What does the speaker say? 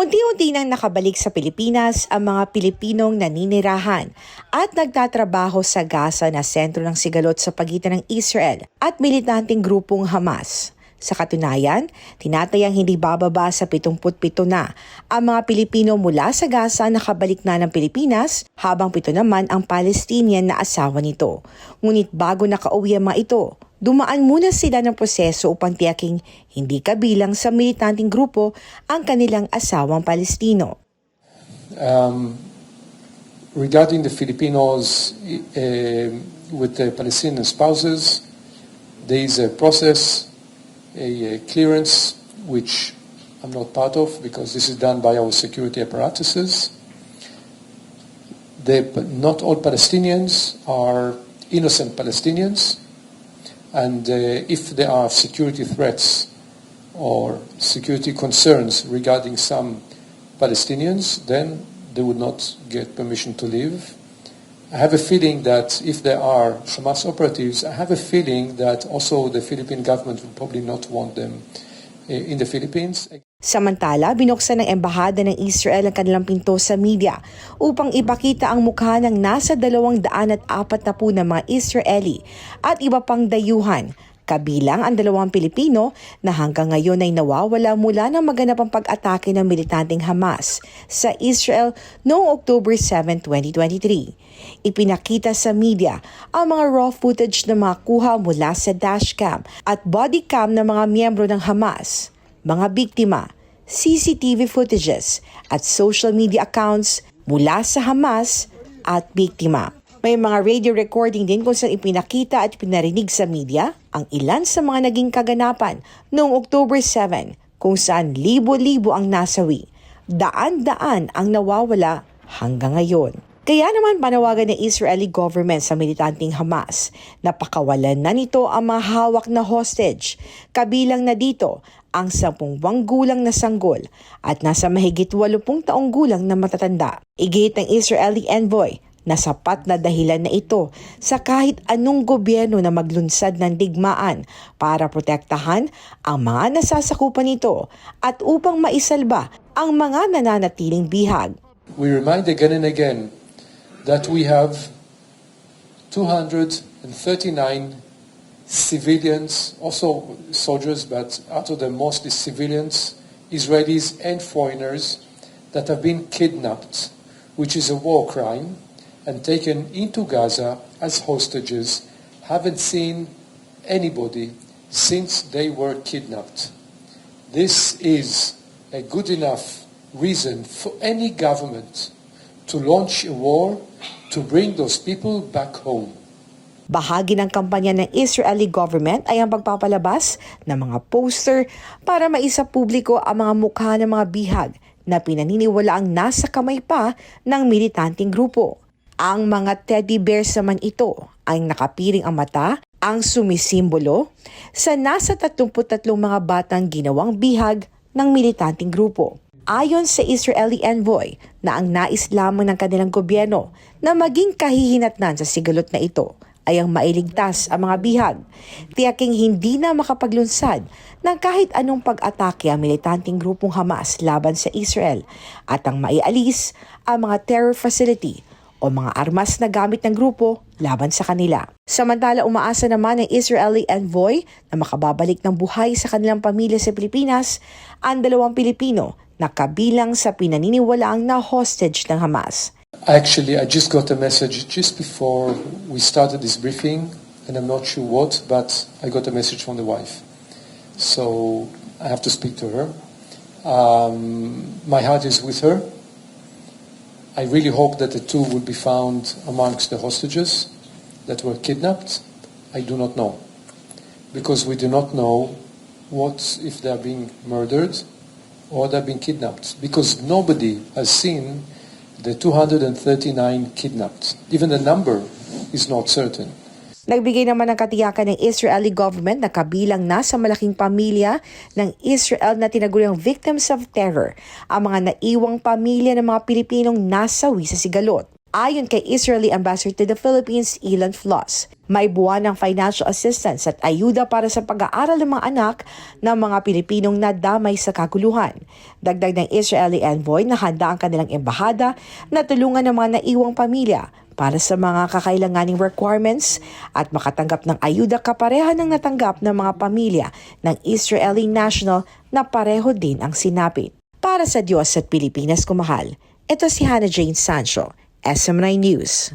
Unti-unti nang nakabalik sa Pilipinas ang mga Pilipinong naninirahan at nagtatrabaho sa Gaza na sentro ng sigalot sa pagitan ng Israel at militanteng grupong Hamas. Sa katunayan, tinatayang hindi bababa sa 77 na ang mga Pilipino mula sa Gaza nakabalik na ng Pilipinas habang pito naman ang Palestinian na asawa nito. Ngunit bago nakauwi ang mga ito, dumaan muna sila ng proseso upang tiyaking hindi kabilang sa militanteng grupo ang kanilang asawang Palestino. Um, regarding the Filipinos uh, with the Palestinian spouses, there is a process, a, a clearance, which I'm not part of because this is done by our security apparatuses. The, not all Palestinians are innocent Palestinians, and uh, if there are security threats or security concerns regarding some Palestinians, then they would not get permission to live. I have a feeling that if there are Hamas operatives, I have a feeling that also the Philippine government would probably not want them uh, in the Philippines. Samantala, binuksan ng Embahada ng Israel ang kanilang pinto sa media upang ipakita ang mukha ng nasa 240 na mga Israeli at iba pang dayuhan kabilang ang dalawang Pilipino na hanggang ngayon ay nawawala mula ng maganapang pag-atake ng militanteng Hamas sa Israel noong October 7, 2023. Ipinakita sa media ang mga raw footage na makuha mula sa dashcam at body cam ng mga miyembro ng Hamas, mga biktima, CCTV footages at social media accounts mula sa Hamas at biktima. May mga radio recording din kung saan ipinakita at pinarinig sa media ang ilan sa mga naging kaganapan noong October 7 kung saan libo-libo ang nasawi. Daan-daan ang nawawala hanggang ngayon. Kaya naman panawagan ng Israeli government sa militanteng Hamas na pakawalan na nito ang mga hawak na hostage. Kabilang na dito ang 10 buwang gulang na sanggol at nasa mahigit 80 taong gulang na matatanda. Igit ng Israeli envoy na sapat na dahilan na ito sa kahit anong gobyerno na maglunsad ng digmaan para protektahan ang mga nasasakupan nito at upang maisalba ang mga nananatiling bihag. We remind again and again that we have 239 civilians, also soldiers, but out of them mostly civilians, Israelis and foreigners, that have been kidnapped, which is a war crime, and taken into Gaza as hostages, haven't seen anybody since they were kidnapped. This is a good enough reason for any government to launch a war to bring those people back home. Bahagi ng kampanya ng Israeli government ay ang pagpapalabas ng mga poster para maisa publiko ang mga mukha ng mga bihag na pinaniniwala ang nasa kamay pa ng militanteng grupo. Ang mga teddy bears naman ito ay nakapiring ang mata, ang sumisimbolo sa nasa 33 mga batang ginawang bihag ng militanteng grupo. Ayon sa Israeli envoy na ang nais lamang ng kanilang gobyerno na maging kahihinatnan sa sigalot na ito ay ang mailigtas ang mga bihag. Tiyaking hindi na makapaglunsad ng kahit anong pag-atake ang militanteng grupong Hamas laban sa Israel at ang maialis ang mga terror facility o mga armas na gamit ng grupo laban sa kanila. Samantala umaasa naman ng Israeli envoy na makababalik ng buhay sa kanilang pamilya sa Pilipinas ang dalawang Pilipino na kabilang sa pinaniniwalaang na hostage ng Hamas. Actually, I just got a message just before we started this briefing, and I'm not sure what, but I got a message from the wife. So I have to speak to her. Um, my heart is with her. I really hope that the two will be found amongst the hostages that were kidnapped. I do not know. Because we do not know what if they are being murdered or they're being kidnapped. Because nobody has seen the 239 kidnapped. Even the number is not certain. Nagbigay naman ng katiyakan ng Israeli government na kabilang na sa malaking pamilya ng Israel na tinaguriang victims of terror ang mga naiwang pamilya ng mga Pilipinong nasawi sa sigalot. Ayon kay Israeli Ambassador to the Philippines, Elon Floss, may buwan ng financial assistance at ayuda para sa pag-aaral ng mga anak ng mga Pilipinong nadamay sa kaguluhan. Dagdag ng Israeli envoy na handa ang kanilang embahada na tulungan ng mga naiwang pamilya para sa mga kakailanganing requirements at makatanggap ng ayuda kapareha ng natanggap ng mga pamilya ng Israeli national na pareho din ang sinapit. Para sa Diyos at Pilipinas kumahal, ito si Hannah Jane Sancho, SMNI News.